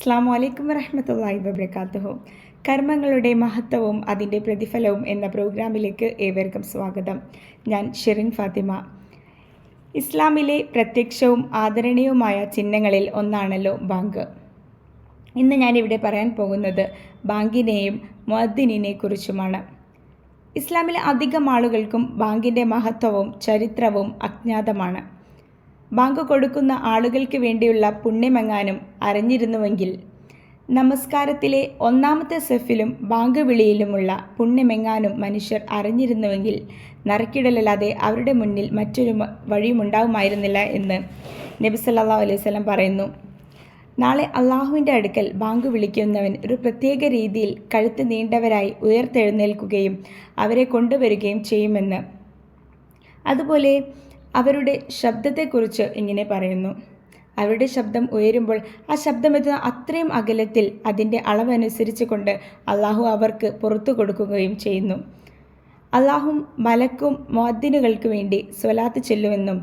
അസ്സാം വലൈക്കും വരഹമത്തല്ലാഹി വബർക്കാത്തുഹു കർമ്മങ്ങളുടെ മഹത്വവും അതിന്റെ പ്രതിഫലവും എന്ന പ്രോഗ്രാമിലേക്ക് ഏവർക്കും സ്വാഗതം. ഞാൻ ഷെറിൻ ഫാത്തിമ. ഇസ്ലാമിലെ പ്രത്യക്ഷവും ആദരണീയവുമായ ചിഹ്നങ്ങളിൽ ഒന്നാണല്ലോ ബാങ്ക്. ഇന്ന് ഞാനിവിടെ പറയാൻ പോകുന്നത് ബാങ്കിനെയും മുഅദ്ദിനിനെ കുറിച്ചുമാണ്. ഇസ്ലാമിലെ അധികം ആളുകൾക്കും ബാങ്കിന്റെ മഹത്വവും ചരിത്രവും അജ്ഞാതമാണ്. ബാങ്ക് കൊടുക്കുന്ന ആളുകൾക്ക് വേണ്ടിയുള്ള പുണ്യമെങ്ങാനും അറിഞ്ഞിരുന്നുവെങ്കിൽ നമസ്കാരത്തിലെ ഒന്നാമത്തെ സെഫിലും ബാങ്ക് വിളിയിലുമുള്ള പുണ്യമെങ്ങാനും മനുഷ്യർ അറിഞ്ഞിരുന്നുവെങ്കിൽ നറുക്കിടലല്ലാതെ അവരുടെ മുന്നിൽ മറ്റൊരു വഴിയുമുണ്ടാകുമായിരുന്നില്ല എന്ന് നബി സല്ലാ അലൈഹി വസല്ലം പറയുന്നു. നാളെ അള്ളാഹുവിന്റെ അടുക്കൽ ബാങ്ക് വിളിക്കുന്നവൻ ഒരു പ്രത്യേക രീതിയിൽ കഴുത്ത് നീണ്ടവരായി ഉയർത്തെഴുന്നേൽക്കുകയും അവരെ കൊണ്ടുവരികയും ചെയ്യുമെന്ന്. അതുപോലെ അവരുടെ ശബ്ദത്തെക്കുറിച്ച് ഇങ്ങനെ പറയുന്നു. അവരുടെ ശബ്ദം ഉയരുമ്പോൾ ആ ശബ്ദമെത്തുന്ന അത്രയും അകലത്തിൽ അതിന്റെ അളവനുസരിച്ച് കൊണ്ട് അള്ളാഹു അവർക്ക് പുറത്തു കൊടുക്കുകയും ചെയ്യുന്നു. അള്ളാഹും മലക്കും മുഅദ്ദിനുകൾക്ക് വേണ്ടി സ്വലാത്ത് ചെല്ലുമെന്നും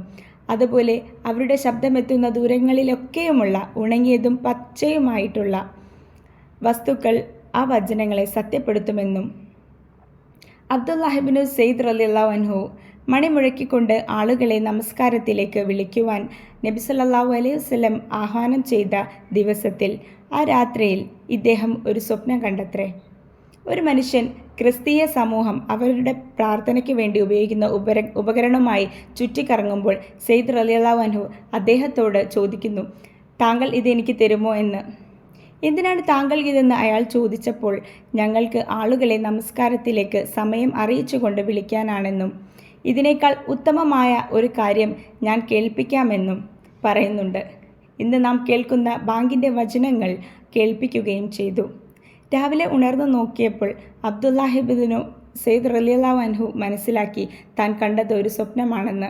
അതുപോലെ അവരുടെ ശബ്ദമെത്തുന്ന ദൂരങ്ങളിലൊക്കെയുമുള്ള ഉണങ്ങിയതും പച്ചയുമായിട്ടുള്ള വസ്തുക്കൾ ആ വചനങ്ങളെ സത്യപ്പെടുത്തുമെന്നും. അബ്ദുല്ലാഹിബിനു സെയ്ദ് റലിയല്ലാഹു അൻഹു മണിമുഴക്കിക്കൊണ്ട് ആളുകളെ നമസ്കാരത്തിലേക്ക് വിളിക്കുവാൻ നബി സല്ലല്ലാഹു അലൈഹി വസ്ലം ആഹ്വാനം ചെയ്ത ദിവസത്തിൽ ആ രാത്രിയിൽ ഇദ്ദേഹം ഒരു സ്വപ്നം കണ്ടത്രേ. ഒരു മനുഷ്യൻ ക്രിസ്തീയ സമൂഹം അവരുടെ പ്രാർത്ഥനയ്ക്ക് വേണ്ടി ഉപയോഗിക്കുന്ന ഉപര ഉപകരണമായി ചുറ്റിക്കറങ്ങുമ്പോൾ സെയ്ദ് റലിയല്ലാഹു അൻഹു അദ്ദേഹത്തോട് ചോദിക്കുന്നു താങ്കൾ ഇത് എനിക്ക് തരുമോ എന്ന്? എന്തിനാണ് താങ്കൾ ഇതെന്ന് അയാൾ ചോദിച്ചപ്പോൾ ഞങ്ങൾക്ക് ആളുകളെ നമസ്കാരത്തിലേക്ക് സമയം അറിയിച്ചുകൊണ്ട് വിളിക്കാനാണെന്നും ഇതിനേക്കാൾ ഉത്തമമായ ഒരു കാര്യം ഞാൻ കേൾപ്പിക്കാമെന്നും പറയുന്നുണ്ട്. ഇന്ന് നാം കേൾക്കുന്ന ബാങ്കിന്റെ വചനങ്ങൾ കേൾപ്പിക്കുകയും ചെയ്തു. രാവിലെ ഉണർന്നു നോക്കിയപ്പോൾ അബ്ദുല്ലാഹിബിദിനു സെയ്ദ് റലിയല്ലാവ് അൻഹു മനസ്സിലാക്കി താൻ കണ്ടത് ഒരു സ്വപ്നമാണെന്ന്.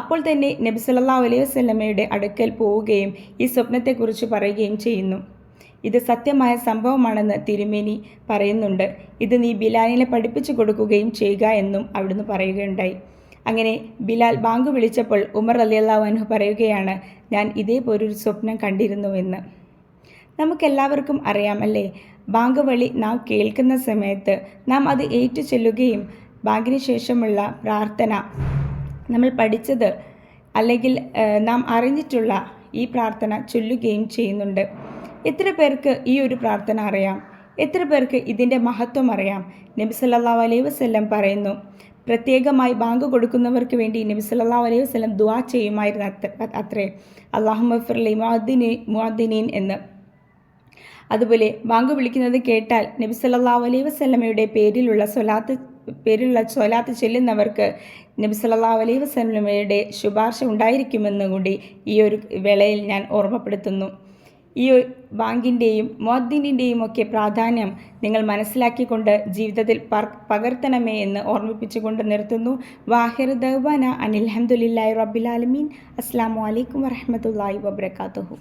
അപ്പോൾ തന്നെ നബി സല്ലല്ലാഹു അലൈഹി വസല്ലമയുടെ അടുക്കൽ പോവുകയും ഈ സ്വപ്നത്തെക്കുറിച്ച് പറയുകയും ചെയ്യുന്നു. ഇത് സത്യമായ സംഭവമാണെന്ന് തിരുമേനി പറയുന്നുണ്ട്. ഇത് നീ ബിലാലിനെ പഠിപ്പിച്ചു കൊടുക്കുകയും ചെയ്യുക എന്നും അവിടുന്ന് പറയുകയുണ്ടായി. അങ്ങനെ ബിലാൽ ബാങ്ക് വിളിച്ചപ്പോൾ ഉമർ അലിയല്ലാഹു അൻഹു പറയുകയാണ് ഞാൻ ഇതേപോലൊരു സ്വപ്നം കണ്ടിരുന്നുവെന്ന്. നമുക്കെല്ലാവർക്കും അറിയാമല്ലേ ബാങ്ക് വഴി നാം കേൾക്കുന്ന സമയത്ത് നാം അത് ഏറ്റു ചെല്ലുകയും ബാങ്കിന് ശേഷമുള്ള പ്രാർത്ഥന നമ്മൾ പഠിച്ചത് അല്ലെങ്കിൽ നാം അറിഞ്ഞിട്ടുള്ള ഈ പ്രാർത്ഥന ചൊല്ലുകയും ചെയ്യുന്നുണ്ട്. എത്ര പേർക്ക് ഈ ഒരു പ്രാർത്ഥന അറിയാം? എത്ര പേർക്ക് ഇതിന്റെ മഹത്വം അറിയാം? നബി സല്ലല്ലാഹു അലൈഹി വസല്ലം പറയുന്നു പ്രത്യേകമായി ബാങ്ക് കൊടുക്കുന്നവർക്ക് വേണ്ടി നബി സല്ലല്ലാഹു അലൈഹി വസ്ലം ദുവാ ചെയ്യുമായിരുന്നു അത്ര അള്ളാഹു മഫിർലി മുഅദ്ദിനി മുഅദ്ദിനീൻ എന്ന്. അതുപോലെ ബാങ്ക് വിളിക്കുന്നത് കേട്ടാൽ നബി സല്ലല്ലാഹു അലൈഹി വസ്ലമയുടെ പേരിലുള്ള സ്വലാത്ത് പേരിലുള്ള സ്വലാത്ത് ചെല്ലുന്നവർക്ക് നബി സല്ലല്ലാഹു അലൈഹി വസ്ലമയുടെ ശുപാർശ ഉണ്ടായിരിക്കുമെന്ന് കൂടി ഈ ഒരു വേളയിൽ ഞാൻ ഓർമ്മപ്പെടുത്തുന്നു. ഈ ബാങ്കിന്റെയും മുഅദ്ദിനിന്റെയും ഒക്കെ പ്രാധാന്യം നിങ്ങൾ മനസ്സിലാക്കിക്കൊണ്ട് ജീവിതത്തിൽ പകർത്തണമേ എന്ന് ഓർമ്മിപ്പിച്ചുകൊണ്ട് നിർത്തുന്നു. വാഹിർ ദൗബാന അനിൽ റബ്ബിൽ ആലമീൻ. അസ്സാം വലൈക്കും വറഹമത്തല്ലാഹി വബർക്കാത്തുഹു